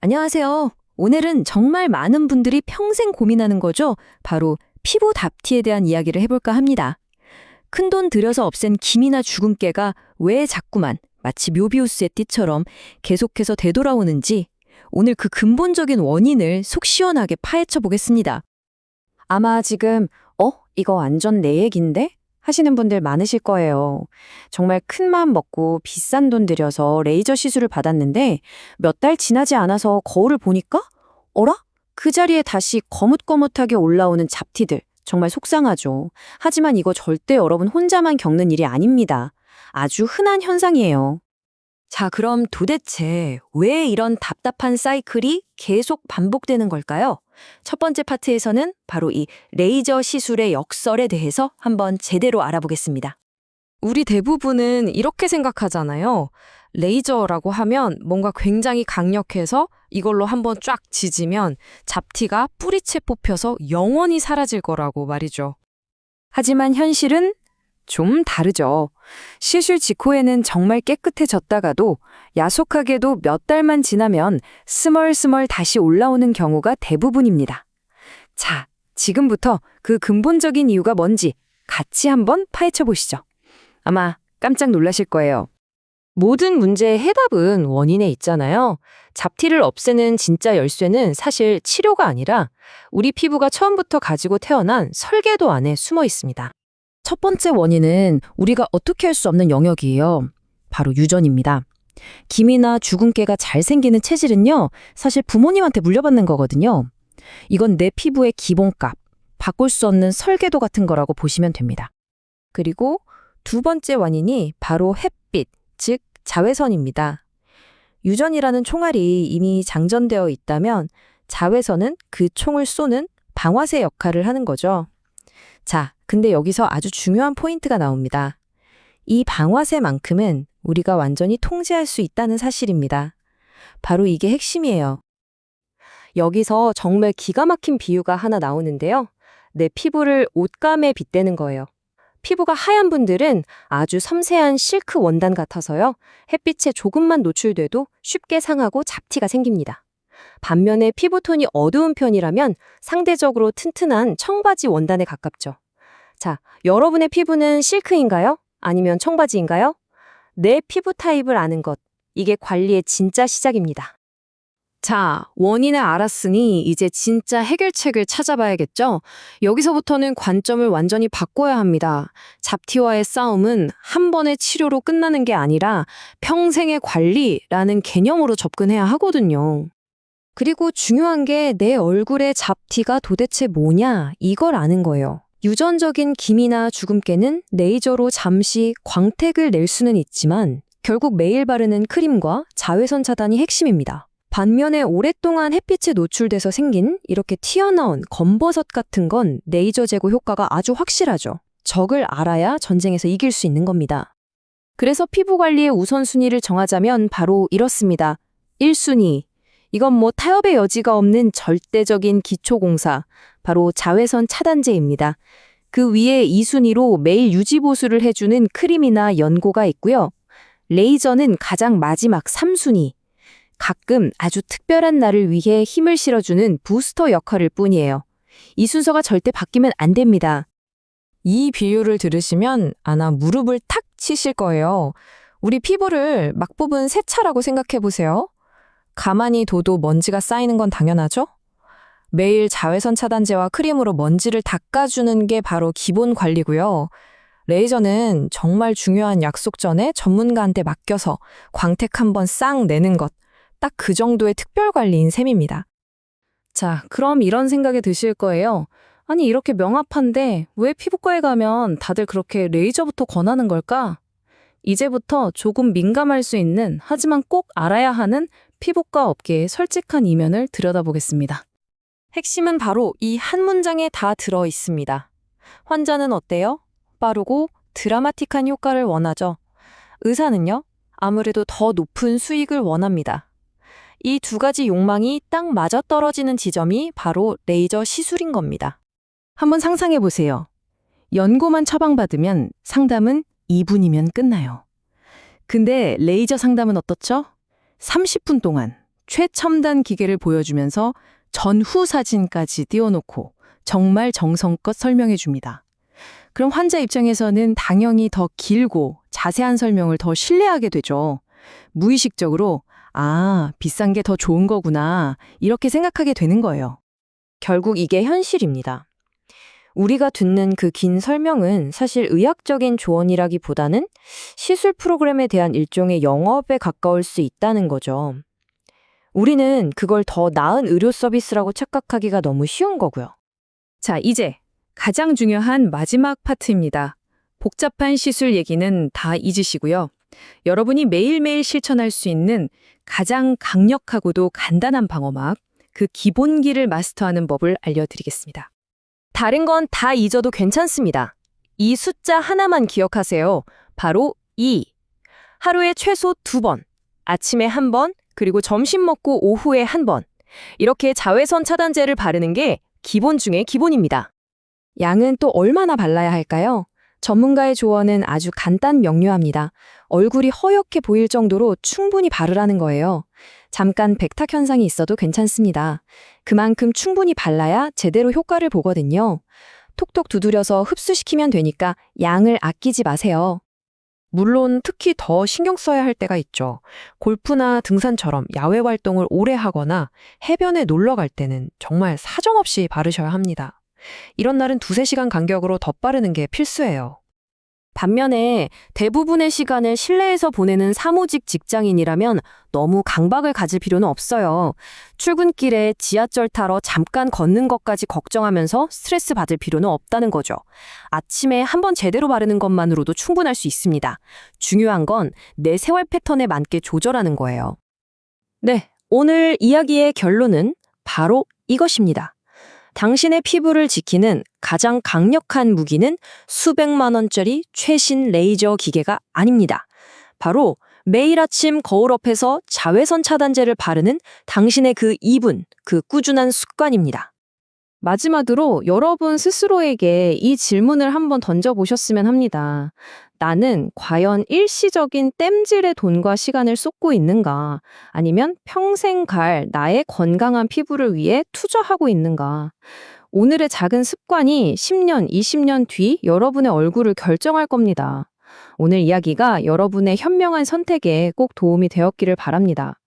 안녕하세요. 오늘은 정말 많은 분들이 평생 고민하는 거죠. 바로 피부 답티에 대한 이야기를 해볼까 합니다. 큰돈 들여서 없앤 기미나 주근깨가 왜 자꾸만 마치 묘비우스의 띠처럼 계속해서 되돌아오는지 오늘 그 근본적인 원인을 속 시원하게 파헤쳐 보겠습니다. 아마 지금 어? 이거 완전 내 얘긴데? 하시는 분들 많으실 거예요. 정말 큰 마음 먹고 비싼 돈 들여서 레이저 시술을 받았는데 몇 달 지나지 않아서 거울을 보니까 어라? 그 자리에 다시 거뭇거뭇하게 올라오는 잡티들. 정말 속상하죠. 하지만 이거 절대 여러분 혼자만 겪는 일이 아닙니다. 아주 흔한 현상이에요. 자, 그럼 도대체 왜 이런 답답한 사이클이 계속 반복되는 걸까요? 첫 번째 파트에서는 바로 이 레이저 시술의 역설에 대해서 한번 제대로 알아보겠습니다. 우리 대부분은 이렇게 생각하잖아요. 레이저라고 하면 뭔가 굉장히 강력해서 이걸로 한번 쫙 지지면 잡티가 뿌리채 뽑혀서 영원히 사라질 거라고 말이죠. 하지만 현실은 좀 다르죠. 시술 직후에는 정말 깨끗해졌다가도 야속하게도 몇 달만 지나면 스멀스멀 다시 올라오는 경우가 대부분입니다. 자, 지금부터 그 근본적인 이유가 뭔지 같이 한번 파헤쳐 보시죠. 아마 깜짝 놀라실 거예요. 모든 문제의 해답은 원인에 있잖아요. 잡티를 없애는 진짜 열쇠는 사실 치료가 아니라 우리 피부가 처음부터 가지고 태어난 설계도 안에 숨어 있습니다. 첫 번째 원인은 우리가 어떻게 할 수 없는 영역이에요. 바로 유전입니다. 기미나 주근깨가 잘 생기는 체질은요, 사실 부모님한테 물려받는 거거든요. 이건 내 피부의 기본값, 바꿀 수 없는 설계도 같은 거라고 보시면 됩니다. 그리고 두 번째 원인이 바로 햇빛, 즉 자외선입니다. 유전이라는 총알이 이미 장전되어 있다면 자외선은 그 총을 쏘는 방아쇠 역할을 하는 거죠. 자, 근데 여기서 아주 중요한 포인트가 나옵니다. 이 방아쇠만큼은 우리가 완전히 통제할 수 있다는 사실입니다. 바로 이게 핵심이에요. 여기서 정말 기가 막힌 비유가 하나 나오는데요. 내 피부를 옷감에 빗대는 거예요. 피부가 하얀 분들은 아주 섬세한 실크 원단 같아서요. 햇빛에 조금만 노출돼도 쉽게 상하고 잡티가 생깁니다. 반면에 피부톤이 어두운 편이라면 상대적으로 튼튼한 청바지 원단에 가깝죠. 자, 여러분의 피부는 실크인가요? 아니면 청바지인가요? 내 피부 타입을 아는 것. 이게 관리의 진짜 시작입니다. 자, 원인을 알았으니 이제 진짜 해결책을 찾아봐야겠죠? 여기서부터는 관점을 완전히 바꿔야 합니다. 잡티와의 싸움은 한 번의 치료로 끝나는 게 아니라 평생의 관리라는 개념으로 접근해야 하거든요. 그리고 중요한 게 내 얼굴의 잡티가 도대체 뭐냐, 이걸 아는 거예요. 유전적인 기미나 주근깨는 레이저로 잠시 광택을 낼 수는 있지만 결국 매일 바르는 크림과 자외선 차단이 핵심입니다. 반면에 오랫동안 햇빛에 노출돼서 생긴 이렇게 튀어나온 검버섯 같은 건 레이저 제거 효과가 아주 확실하죠. 적을 알아야 전쟁에서 이길 수 있는 겁니다. 그래서 피부 관리의 우선순위를 정하자면 바로 이렇습니다. 1순위. 이건 뭐 타협의 여지가 없는 절대적인 기초공사. 바로 자외선 차단제입니다. 그 위에 2순위로 매일 유지보수를 해주는 크림이나 연고가 있고요. 레이저는 가장 마지막 3순위. 가끔 아주 특별한 날을 위해 힘을 실어주는 부스터 역할일 뿐이에요. 이 순서가 절대 바뀌면 안 됩니다. 이 비유를 들으시면 아마 무릎을 탁 치실 거예요. 우리 피부를 막 뽑은 세차라고 생각해 보세요. 가만히 둬도 먼지가 쌓이는 건 당연하죠? 매일 자외선 차단제와 크림으로 먼지를 닦아주는 게 바로 기본 관리고요. 레이저는 정말 중요한 약속 전에 전문가한테 맡겨서 광택 한번 싹 내는 것. 딱 그 정도의 특별 관리인 셈입니다. 자, 그럼 이런 생각이 드실 거예요. 아니, 이렇게 명확한데 왜 피부과에 가면 다들 그렇게 레이저부터 권하는 걸까? 이제부터 조금 민감할 수 있는 하지만 꼭 알아야 하는 피부과 업계의 솔직한 이면을 들여다보겠습니다. 핵심은 바로 이 한 문장에 다 들어 있습니다. 환자는 어때요? 빠르고 드라마틱한 효과를 원하죠. 의사는요? 아무래도 더 높은 수익을 원합니다. 이 두 가지 욕망이 딱 맞아떨어지는 지점이 바로 레이저 시술인 겁니다. 한번 상상해 보세요. 연고만 처방받으면 상담은 2분이면 끝나요. 근데 레이저 상담은 어떻죠? 30분 동안 최첨단 기계를 보여주면서 전후 사진까지 띄워놓고 정말 정성껏 설명해 줍니다. 그럼 환자 입장에서는 당연히 더 길고 자세한 설명을 더 신뢰하게 되죠. 무의식적으로 아, 비싼 게 더 좋은 거구나. 이렇게 생각하게 되는 거예요. 결국 이게 현실입니다. 우리가 듣는 그 긴 설명은 사실 의학적인 조언이라기보다는 시술 프로그램에 대한 일종의 영업에 가까울 수 있다는 거죠. 우리는 그걸 더 나은 의료 서비스라고 착각하기가 너무 쉬운 거고요. 자, 이제 가장 중요한 마지막 파트입니다. 복잡한 시술 얘기는 다 잊으시고요. 여러분이 매일매일 실천할 수 있는 가장 강력하고도 간단한 방어막, 그 기본기를 마스터하는 법을 알려드리겠습니다. 다른 건 다 잊어도 괜찮습니다. 이 숫자 하나만 기억하세요. 바로 2. 하루에 최소 2번, 아침에 1번, 그리고 점심 먹고 오후에 1번. 이렇게 자외선 차단제를 바르는 게 기본 중에 기본입니다. 양은 또 얼마나 발라야 할까요? 전문가의 조언은 아주 간단 명료합니다. 얼굴이 허옇게 보일 정도로 충분히 바르라는 거예요. 잠깐 백탁 현상이 있어도 괜찮습니다. 그만큼 충분히 발라야 제대로 효과를 보거든요. 톡톡 두드려서 흡수시키면 되니까 양을 아끼지 마세요. 물론 특히 더 신경 써야 할 때가 있죠. 골프나 등산처럼 야외 활동을 오래 하거나 해변에 놀러 갈 때는 정말 사정없이 바르셔야 합니다. 이런 날은 두세 시간 간격으로 덧바르는 게 필수예요. 반면에 대부분의 시간을 실내에서 보내는 사무직 직장인이라면 너무 강박을 가질 필요는 없어요. 출근길에 지하철 타러 잠깐 걷는 것까지 걱정하면서 스트레스 받을 필요는 없다는 거죠. 아침에 한 번 제대로 바르는 것만으로도 충분할 수 있습니다. 중요한 건 내 생활 패턴에 맞게 조절하는 거예요. 네, 오늘 이야기의 결론은 바로 이것입니다. 당신의 피부를 지키는 가장 강력한 무기는 수백만 원짜리 최신 레이저 기계가 아닙니다. 바로 매일 아침 거울 앞에서 자외선 차단제를 바르는 당신의 그 이분, 그 꾸준한 습관입니다. 마지막으로 여러분 스스로에게 이 질문을 한번 던져보셨으면 합니다. 나는 과연 일시적인 땜질의 돈과 시간을 쏟고 있는가? 아니면 평생 갈 나의 건강한 피부를 위해 투자하고 있는가? 오늘의 작은 습관이 10년, 20년 뒤 여러분의 얼굴을 결정할 겁니다. 오늘 이야기가 여러분의 현명한 선택에 꼭 도움이 되었기를 바랍니다.